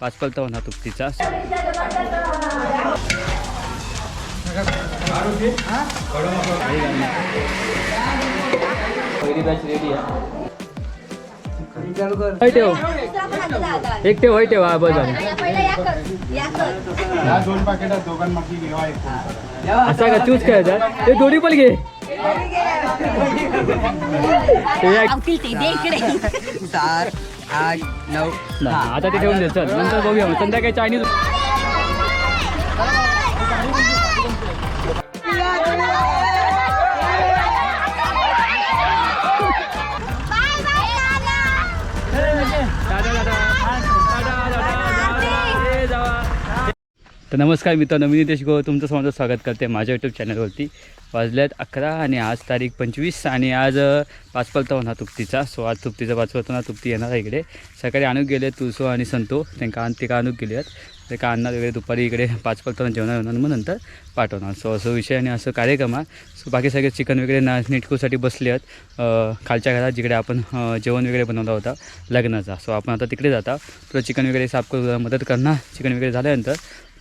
पाचपलता होणार तुपतीचा. पहिली batch ready आहे होय ठेव. एक ठेव ठेव हा बस दोन असा का चूज करायचा ते दोन्ही पण घे. ते आठ नऊ आता ते ठेवून दे चल. नंतर बघूया संध्याकाळी चायनीज तर नमस्कार मित्रांनो मी नितेश गो तुमचं समजा स्वागत करते माझ्या यूट्यूब चॅनलवरती वाजल्यात अकरा आणि आज तारीख पंचवीस आणि आज अ, पाचपलता होणार तुप्तीचा. सो आज तुप्तीचा पाचपलता होणार तुप्ती येणार आहे इकडे. सकाळी आणूक गेले तुळसो आणि संतो. त्यांना आण ते आणूक गेले आहेत ते का आणणार वगैरे दुपारी इकडे पाचपलता जेवणार होणार मग नंतर पाठवणार. सो असं विषय आणि असं कार्यक्रम आहे सो बाकी सगळे चिकन वगैरे ना नीटकूसाठी बसले आहेत खालच्या घरात जिकडे आपण जेवण वगैरे बनवला होता लग्नाचा. सो आपण आता तिकडे जाता. तुला चिकन वगैरे साफ करू मदत करणार. चिकन वगैरे झाल्यानंतर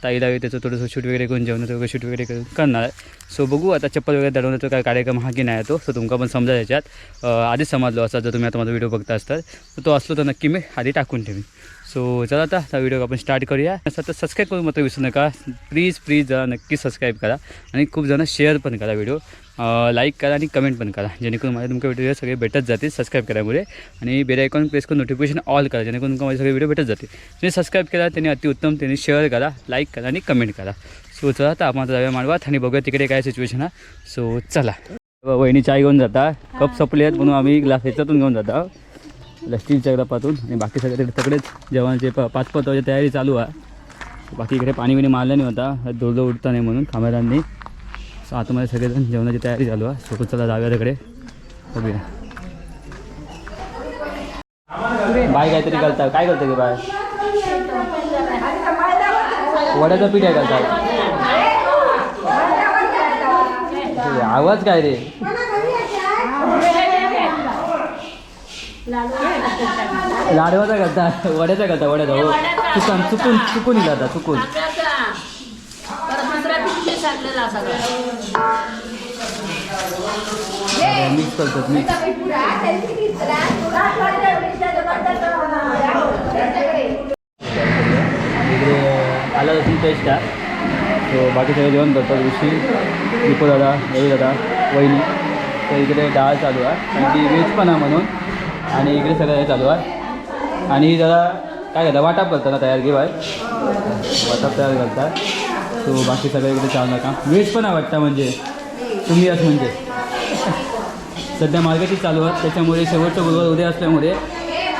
ताईला वगैरे त्याचं थोडंसं शूट वगैरे करून जेवणाचं वगैरे शूट वगैरे करून करणार. आहे सो बघू आता चप्पल वगैरे दडवण्याचा काय कार्यक्रम हा की नाही आहे तो सो तुमका पण समजा याच्यात आधीच समजलो असा जर तुम्ही आता माझा व्हिडिओ बघता असतात तर तो असलो तर नक्की मी आधी टाकून ठेवीन. सो चला आता हा व्हिडिओ आपण स्टार्ट करूया. असं तर सबस्क्राईब करून मात्र विसरू नका. प्लीज प्लीज जरा नक्की सबस्क्राईब करा. आणि खूप जण शेअर पण करा व्हिडिओ लाईक करा आणि कमेंट पण करा. जेणेकरून माझे तुमच्या व्हिडिओ सगळे भेटत जातील सबस्क्राईब करामुळे आणि बेल आयकॉन प्रेस करून नोटिफिकेशन ऑल करा जेणेकरून तुमका माझे सगळे व्हिडिओ भेटत जातील. तुम्ही सबस्क्राईब करा त्यांनी अतिउत्तम त्यांनी शेअर करा लाईक करा आणि कमेंट करा. सो चला आता आपण आता जाऊया मांडवात आणि बघूया तिकडे काय सिच्युएशन आहे. सो चला. वहिनी चाय घेऊन जाता. कप संपले आहेत म्हणून आम्ही ग्लास ह्याच्यातून घेऊन जाता. स्टीलच्या ग्लापातून आणि बाकी सगळे तिकडे सगळेच जेवणाचे प पाच पताची तयारी चालू आहे. बाकी इकडे पाणी बिणी मारलं नाही होता. धुळं उडता नाही म्हणून कामेरांनी सो आतमध्ये सगळेजण जेवणाची तयारी चालू आहे. सो चला जाऊया तिकडे. बघूया. बाय काहीतरी घालतात काय करते की बाय? वड्याचं पीठ आहे करता आवाज काय रे? लाडवाचा घालतात वड्याचा घालतात वड्याचा. हो. चुकून चुकून चुकून इला चुकून. मिक्स करतात मिक्स इकडे आला लसूण पेस्ट आहे सो बाकी सगळे जेवण करतात ऋषी दीपो दादा रवी दादा वहिनी. तर इकडे डाळ चालू आहे. कारण की व्हेज पण आहे म्हणून. आणि इकडे सगळं हे चालू आहे. आणि जरा काय करता वाटाप करतात ना तयार घेऊ आहे वाटाप तयार करतात सो बाकी सगळ्याकडे इकडे का नका. व्हेज पण आवडता वाटतं म्हणजे. तुम्ही असं म्हणजे. सध्या मार्केटच चालू आहेत त्याच्यामुळे शेवटचं गुरुवार उद्या असल्यामुळे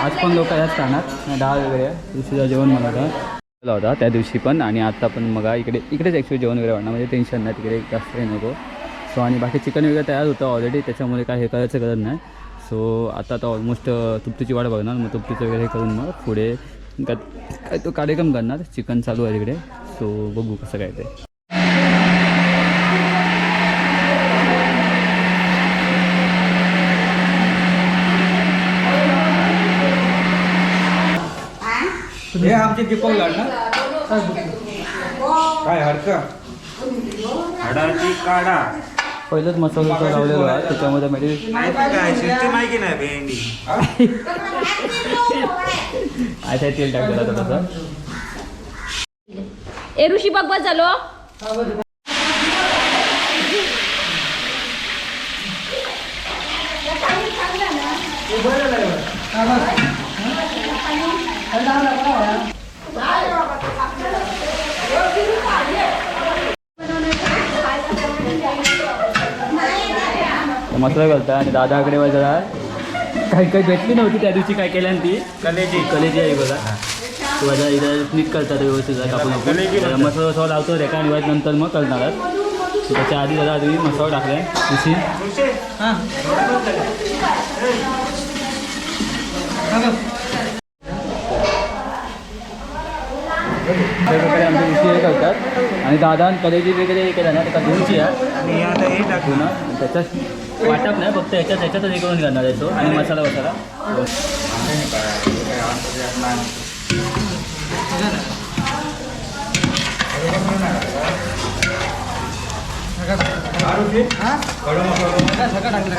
आज पण लोक याच खाणार डाळ वगैरे दुसरीचं जेवण बनवता होता. त्या दिवशी पण. आणि आता पण मग इकडे इकडेच ॲक्च्युली जेवण वगैरे वाढणार म्हणजे टेन्शन नाही तिकडे जास्त हे नको. सो आणि बाकी चिकन वगैरे तयार होतं ऑलरेडी त्याच्यामुळे काय हे करायचं गरज नाही. सो आता आता ऑलमोस्ट तुप्तीची वाट बघणार. मग तुप्तीचं वगैरे करून मग पुढे काय काय तो कार्यक्रम करणार चिकन चालू आहे तिकडे सो बघू कसं काय ते. हे आमचे दीपक लाड ना? काय हडका हाडाची काढा. पहिलंच मसाला तो लावलेलो आहे त्याच्यामध्ये भेंडी. आता तेल टाकलेलं आता तसं ए ऋषी बघ बस झालो. तर मसाला घालता आणि दादाकडे जरा काही काही भेटली नव्हती त्या दिवशी काय केल्या ती? कलेजी. कलेजी आहे बघा. तू आता इथं नीट करतात व्यवस्थित कापून मसाला वसाला लावतो रेखा आणि नंतर मग करणार त्याच्या आधी जरा आधी मसाला टाकलाय. दिशी वेगवेगळे आमचे दिशी हे करतात. आणि दादा आणि कलेजी वगैरे हे केलं ना त्याचा दोनची आहे आणि आता हे टाकू. ना वाटप नाही फक्त याच्यात याच्यातच हे करून करणार आहे तो आणि मसाला वसाला. सगळं टाकलं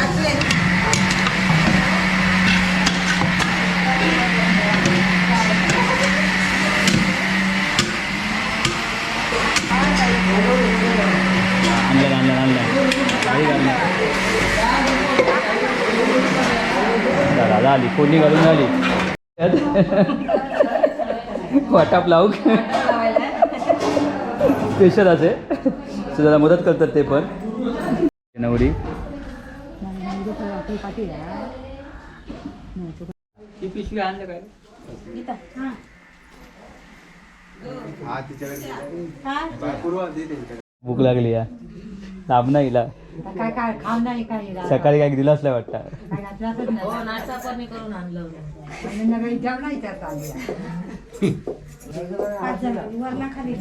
झाली फोडणी घालून झाली वाटाप लावू स्पेशल असे. जरा मदत करतात ते पण. नवरी. पिशवी आणलं काय? हा भूक लागली या. लाभ नाही हिला. काय काय खाऊ नाही काही सकाळी काय दिलं असलं वाटतं? काय घातलं नाही. हो नाश्ता पण मी करून आणलं त्यात खाली.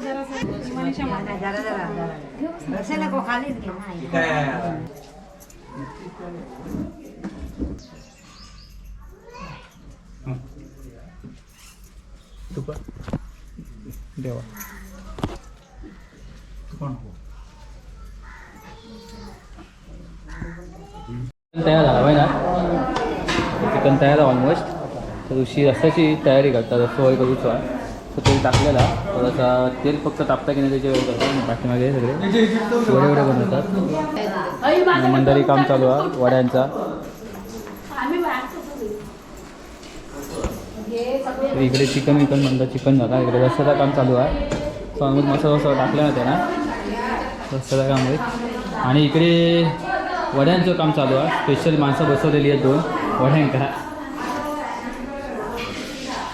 जरा जरा जरा. असे नको खालीच घे नाही. तुपा. देवा. तयार झाला पाहिजे ना? चिकन तयार आहे ऑलमोस्ट तर दिवशी रस्त्याची तयारी करतात रस्ता वगैरे करूचो आहे तर तो टाकलेला. थोडासा तेल फक्त तापता की नाही त्याची वेळ करतात मागे सगळे. वडे वडे बनवतात. मंदारी काम चालू आहे वड्यांचा. इकडे चिकन विकन म्हणतात चिकन झाला. इकडे रस्त्याचं काम चालू आहे. सो आम्ही मसाला वसाला टाकला ना त्याला रस्त्याचं काम होईल आणि इकडे वड्यांचं काम चालू आहे. स्पेशल माणसं बसवलेली आहेत दोन. वड्यांका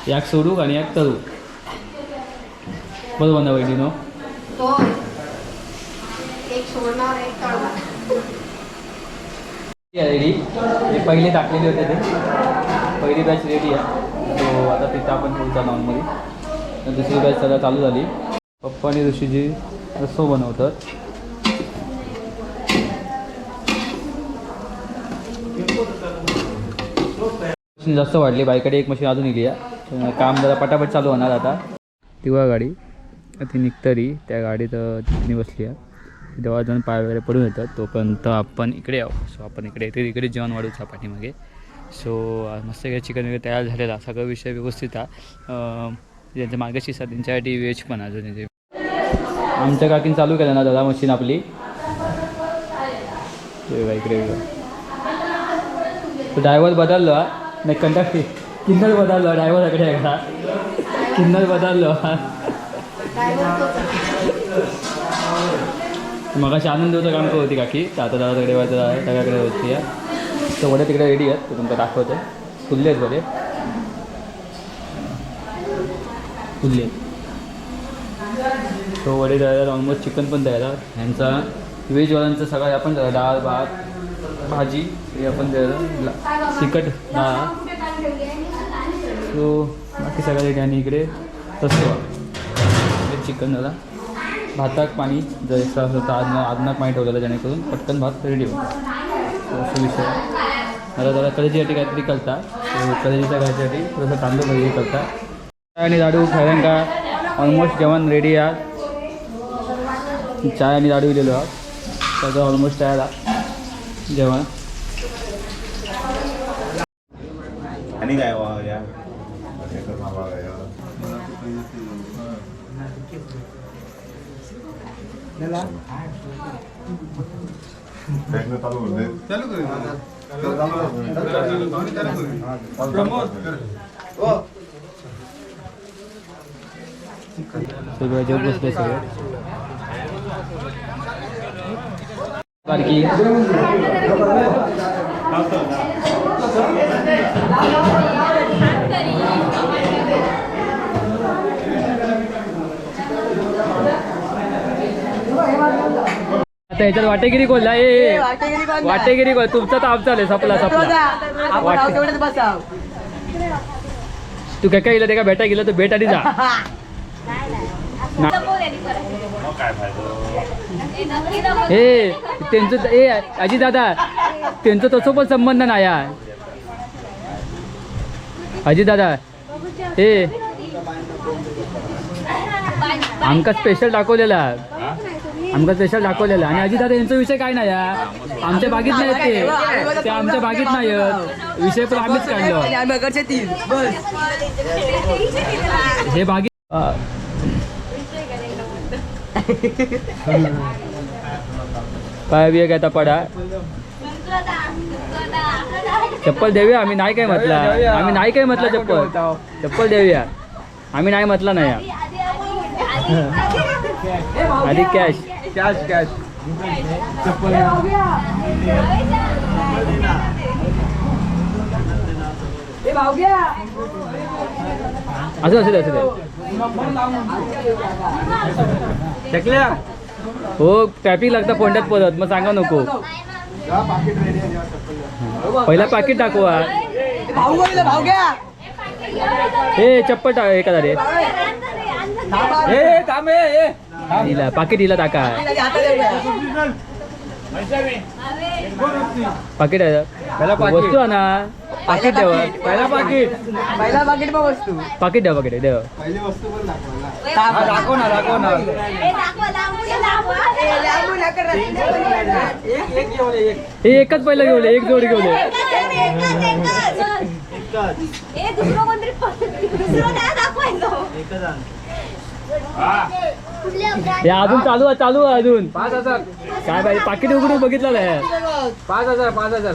याक सोडू आणि याक तरू बरोबर ना वहिनी नो रेडी ते पहिले टाकलेले होते ते. पहिली बॅच रेडी आहे. तो आता तिथं आपण पुढचा नॉर्मली तर दुसरी बॅच सगळं चालू झाली. पप्पा आणि ऋषीजी रस्सो बनवतात. मशीन जास्त वाढली बाईकडे एक मशीन अजून इली आहे. काम जरा पटापट चालू होणार आता. तिवा गाडी. ती निघतरी त्या गाडीत तिथे बसली आहे. तेव्हा जाऊन पाय वगैरे पडून येतात तोपर्यंत आपण इकडे आहो सो आपण इकडे येते इकडे जेवण वाढूचा पाठीमागे सो मस्त काही चिकन वगैरे तयार झालेला सगळं विषय व्यवस्थित आहे. त्यांच्या ज्यांच्या मार्गशी त्यांच्यासाठी वेज पण अजून. येते आमच्या काकीन चालू केलं ना दादा मशीन आपली. इकडे ड्रायव्हर बदललो. नाही कंडक्टर किन्नर बदललो ड्रायव्हरकडे आहे का? किन्नर बदललो. मग अशी आनंद होतं काम करत होती काकी. आता दादा तिकडे वाजता सगळ्याकडे होती. तर वडे तिकडे रेडी आहेत ते तुमचं दाखवतो. फुल्ले आहेत वडे. फुल्ले. आहेत तो वडे तयार ऑलमोस्ट चिकन पण तयार ह्यांचा व्हेजवाल्यांचं सगळं आपण तयार. डाळ भात भाजी हे आपण तयार. तिखट डाळ सो बाकी सगळ्या ठिकाणी आणि इकडे तसं चिकन झाला. भाताक पाणी जसं एक्स्ट्रा तर आदना आदनाक पाणी ठेवलेलं जेणेकरून पटकन भात रेडी होतो असं विषय मला जरा कलेजीसाठी काहीतरी करता. कलेजीच्या घरासाठी थोडंसं तांदूळ वगैरे करता. आणि लाडू खऱ्यांका ऑलमोस्ट जेवण रेडी आहात चाय आणि लाडू दिलेलो आहोत. सगळं ऑलमोस्ट तयार आहात जेवण. आणि काय वा या चालू प्रमोद सगळं जेवण बसले सगळे बारकी आता याच्यात वाटेगिरी कोल्हा ए वाटेगिरी कोल तुमचा आमचा आहे सपला सपला. वाटे तू काय काय गेलं ते का भेटा गेलं तर भेट आधी जा. ए त्यांचं ए अजी दादा त्यांचं तसं पण संबंध नाही आहे अजी दादा ए. आमका स्पेशल दाखवलेला. आमका स्पेशल दाखवलेलं. आणि अजित दादा यांचा विषय काय नाही आमच्या बागेत नाही ते. ते आमच्या बागेत नाही विषय पण आम्हीच काढलो. हे बागेत अ, पाय बिया आता पडा. चप्पल देऊया आम्ही नाही काय म्हटलं. आम्ही नाही काय म्हटलं चप्पल. चप्पल देऊया. आम्ही नाही म्हटलं नाही. आधी कॅश कॅश कॅश असं असू दे असू दे. चकल्या. हो ट्रॅफिक लागतं फोंड्यात परत मग सांगा नको. पहिला पाकिट घ्या. हे चप्पल टा हे करा रे ए थांब पाकिट हिला टाका. पाकिट आहे. पहिला. वस्तू आणा. पाकिट द्यावा पहिला पाकिट. पहिला पाकिट बघ वस्तू. पाकिट द्या पाकिट. द्या दाखव ना. हा, दाखव ना हे एकच पहिलं घेऊन एक जोडी घेऊन ये. हे. अजून चालू आहे चालू आहे अजून. पाच हजार. काय पाहिजे पाकिट उघडून बघितलं नाही पाच हजार पाच हजार.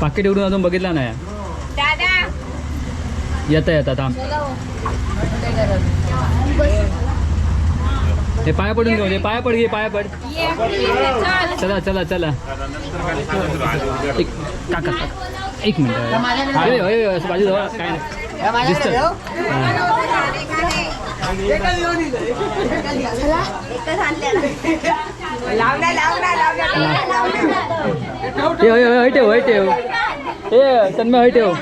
पाकिट उघडून अजून बघितलं नाही. दादा. येता येता थांब. हे. पाया पडून घेऊन ये पाया पड घे पाया पड. चल. चला चला काका काका. एक मिनिट. अरे, अरे, असं बाजू जवळ काय नाही. दिसतं एकच आणलेला होय होय ठेव होय ठेव. हे तन्मय होय ठेव.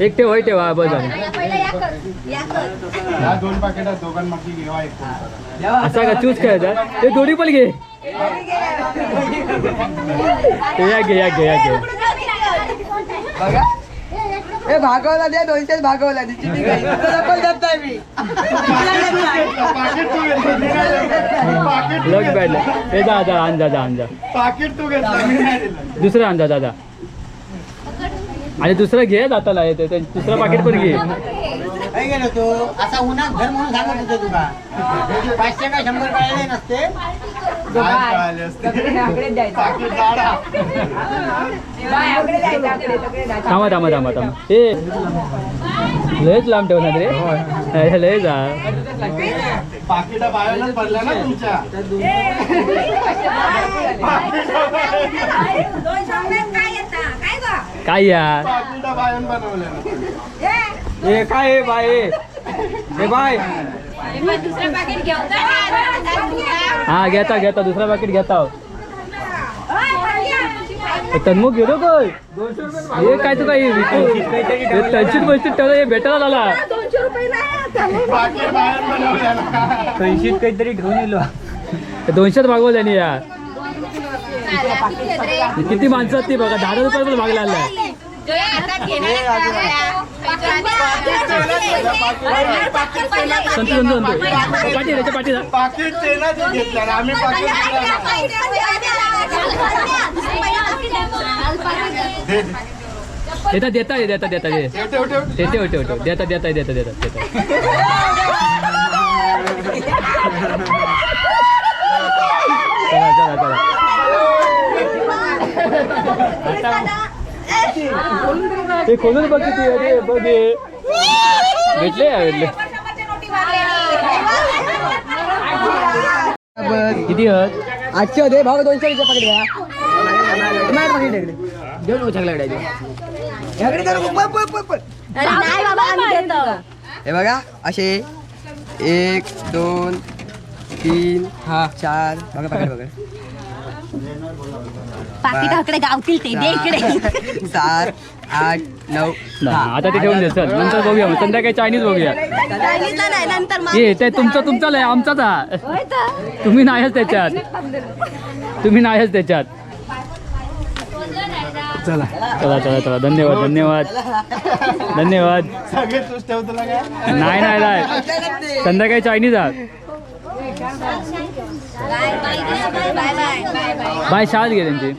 एक ठेव होय ठेव. बस झालं. पहिला या कर या कर या दोन पाकिटात दोघांमागची घेवा एक कोण करा. असा का? चूज करायचा हे दोन्ही पण घे. हे या घे या घे या घे बघा ए भागवला द्या दोनशेच भागवला ती चिठी काही पण देत नाही मी पाकिट तू घेतलं मी नाही दिलं. पाकिट तू लग घेतलं. बॅड हे जा जा आण जा जा आण जा पाकिट तू घेतलं मी नाही दिलं दुसरं आण जा दादा आणि दुसरं घे जाताला येते ते दुसरं पाकिट पण घे? काय गेलो तू। असा उन्हात घर म्हणून सांगत होतो तुका पाचशे काय शंभर कळले नसते? थांबा थांबा थांबा थांबा. हे लयच लांब ठेवणार रे. लय जा. पाकिटा बाहेरच पडल्या ना तुमच्या. काय येता काय बाय हे बाय. हा घेता घेता. दुसरा पाकिट घेता तन्मुख घेतो काय हे काय तू काय तंशीत बसशीत ठेवलं हे भेटायला आला. तंशीत काहीतरी घेऊन येलो. दोनशेच भागवल्याने या किती माणसं आहेत ती बघा दहा दहा रुपये पण भागला आलाय संतू संतू संतू पाठी त्याच्या पाठी जा. पाकिट घेतलं आम्ही पाकिट दे, दे. देता देता देता देता दे ठेव, ठेव, ठेव. देता देता देता देता देता चला चला चला ते खोलून बघ किती आहे रे बघ हे. भेटले भेटले किती आहेत आठशे होते भाऊ दोनशे रुपये. नाही आम्ही देतो. हे बघा असे. एक दोन तीन हा. चार. बघा पाकिट बघा. पाकिट इकडे गावतील ते दे इकडे. सात आठ नऊ दहा. आता ते ठेवून दे चल. नंतर बघूया मग संध्याकाळी चायनीज बघूया. सांगितलं नाही नंतर मग हे ते तुमचं तुमचं लय आमचाच हा. तुम्ही नाहीच त्याच्यात. तुम्ही नाहीच त्याच्यात. चला चला चला चला. धन्यवाद धन्यवाद. धन्यवाद. सगळे तूच ठेव तुला काय नाही नाही नाही. संध्याकाळी चायनीज आहात. बाय शाळेत गेले त्यांची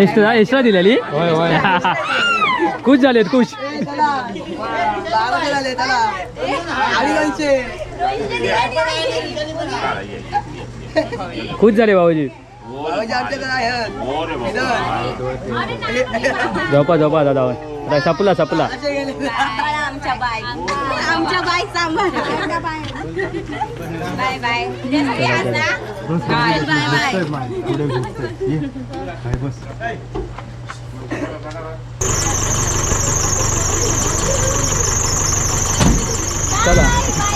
एक्स्ट्रा एक्स्ट्रा दिलेली? खुश झालेत खुश. खुश झाले भाऊजी झोपा झोपा दादा. आता सपला सपला आमच्या बाय. आमच्या बाय सांभाळ. Bye bye. Bye bye.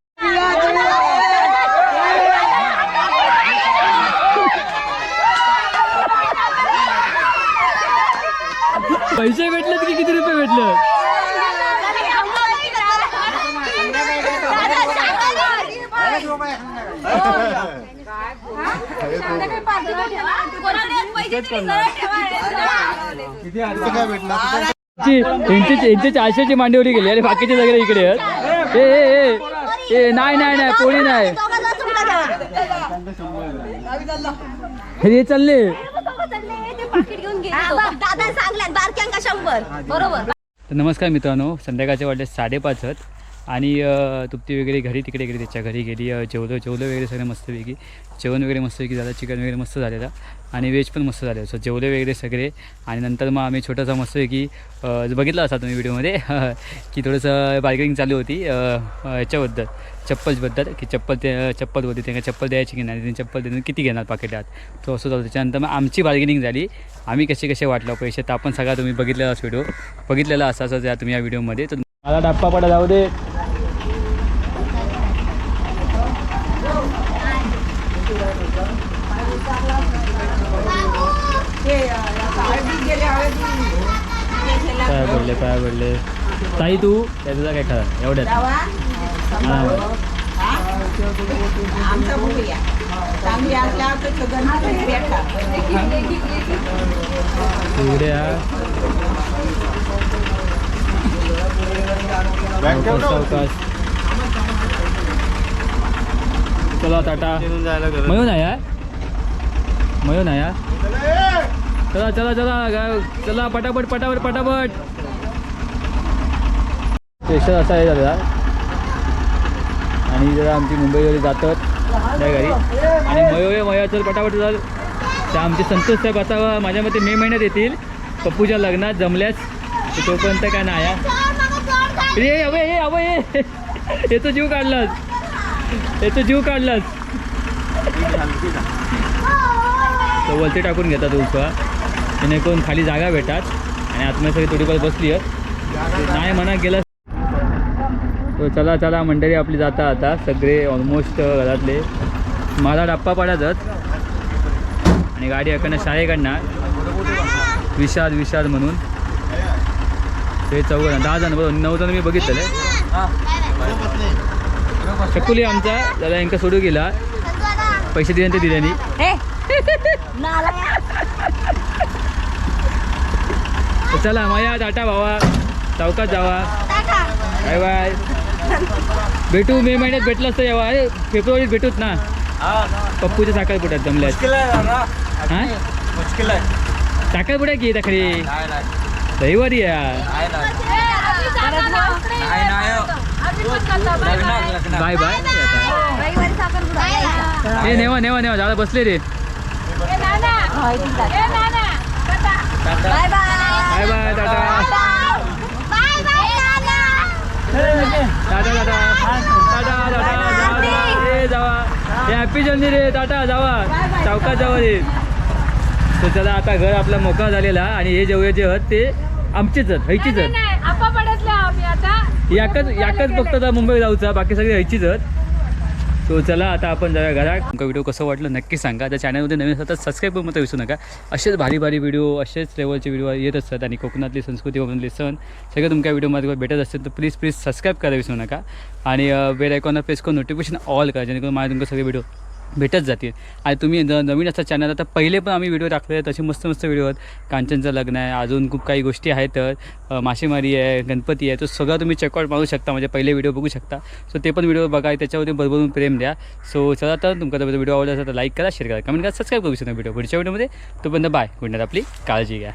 काय भेटला यांची यांची चारशेची मांडीवली गेली. आणि बाकीचे सगळे इकडे आहेत. ए ए नाही नाही नाही पोळी नाही. हे चालले. दादा सांगल्यात बारक्यांका शंभर बरोबर तर नमस्कार मित्रांनो संध्याकाळचे वाटले साडेपाच आहेत. आणि तुप्ती वगैरे घरी तिकडे गेली त्याच्या घरी गेली जेवलं जेवलं वगैरे सगळं मस्तपैकी. जेवण वगैरे मस्तपैकी झालं चिकन वगैरे मस्त झालेलं. आणि व्हेज पण मस्त झालं. सो जेवले वगैरे सगळे. आणि नंतर मग आम्ही छोटासा आहे की बघितलं असा तुम्ही व्हिडिओमध्ये की थोडंसं बार्गेनिंग चालू होती याच्याबद्दल चप्पलबद्दल की चप्पल ते चप्पल होती त्यांना चप्पल द्यायची की नाही चप्पल देऊन किती घेणार पाकिटात तो असं झालं. त्याच्यानंतर मग आमची बार्गेनिंग झाली. आम्ही कसे कसे वाटलं पैसे तर आपण सगळा तुम्ही बघितलेला व्हिडिओ बघितलेला असा असं या तुम्ही या व्हिडिओमध्ये तर मला डप्पा पडा जाऊ दे. पाया पडले पाया पडले. ताई तू? त्या तुझा काय खरा एवढ्यात. एवढ्या सावकाश. चला टाटा. मयून आहे मयून आहे चला चला चला चला पटापट पटापट पटापट. स्पेशल असा आहे दादा आणि जरा आमची मुंबईवर जातात त्या घरी. आणि मयो मया चल पटापट चल. त्या आमचे संतोष साहेब आता माझ्या मते मे महिन्यात येतील. पप्पूच्या लग्नात जमल्यास तर तोपर्यंत काय नाही आहे ए अवे ए अवे ए. याचा जीव काढलास. याचा जीव काढलास. तर वरती टाकून घेतात उलफा जेणेकरून खाली जागा भेटतात आणि आतमध्ये सगळी थोडीफार बसली आहेत. नाही म्हणा गेलं. तो चला चला मंडळी आपली जाता आता. सगळे ऑलमोस्ट घरातले. मला डप्पा पडायचाच आणि गाडी अकडनं शाळेकडनं विशाल विशाल म्हणून. ते चौघ दहा जण बरोबर नऊ जण मी बघितले शकुली आमचा दादा यांका सोडू गेला. पैसे दिले ते दिल्याने नाही तर चला माया टाटा भावा. चौकात जावा. Bye bye. भेटू मे महिन्यात भेटलास तर यावा अरे फेब्रुवारीत भेटूच ना. पप्पूच्या साखरपुड्यात जमल्यात. हा? साखरपुड्या की तखरी रविवारी या. Bye bye. हे नेवा नेवा नेवा. झाला बसले रे. Bye bye. Bye bye tata. Bye. Bye tata. Tata tata. Tata जावा. ए, जावा. हॅपी जर्नी रे टाटा जावा. चौकात जावा रे. तर चला आता घर आपला मोकळा झालेला आणि हे जेवढे जे आहेत ते आमचेच आहेत हैचीच आहेत नाही आपा पडतले आम्ही आता. याकच याकच फक्त मुंबई जाऊचा बाकी सगळे हैचीच आहेत सो चला आता आपण जाऊया घरा तुमका व्हिडिओ कसं वाटलं नक्की सांगा. त्या चॅनलमध्ये नवीन असतात सबस्क्राईब करून विसरू नका. असेच भारी भारी व्हिडिओ असेच लेवलचे व्हिडिओ येत असतात आणि कोकणातली संस्कृती कोकणातले सण सगळे तुमच्या व्हिडिओमध्ये भेटत असतील तर प्लीज प्लीज सबस्क्राईब करायला विसरू नका. आणि बेल आयकॉनला प्रेस करून नोटिफिकेशन ऑल करा जेणेकरून माझ्या तुमचे सगळे व्हिडिओ भेटत जातील. आणि तुम्ही न नवीन असतात चॅनल आता पहिले पण आम्ही व्हिडिओ टाकले आहेत तसे मस्त मस्त व्हिडिओ आहेत. कांचनचं लग्न आहे अजून खूप काही गोष्टी आहेत तर मासेमारी आहे गणपती आहे तो सगळं तुम्ही चेकआउट मारू शकता म्हणजे पहिले व्हिडिओ बघू शकता. सो ते पण व्हिडिओ बघा त्याच्यावरती भरभरून प्रेम द्या. सो चला तर तुमचा व्हिडिओ आवडला असेल तर लाईक करा शेअर करा कमेंट करा सबस्क्राईब करू शकता व्हिडिओ पुढच्या व्हिडिओमध्ये तोपर्यंत बाय गुड नाईट आपली काळजी घ्या.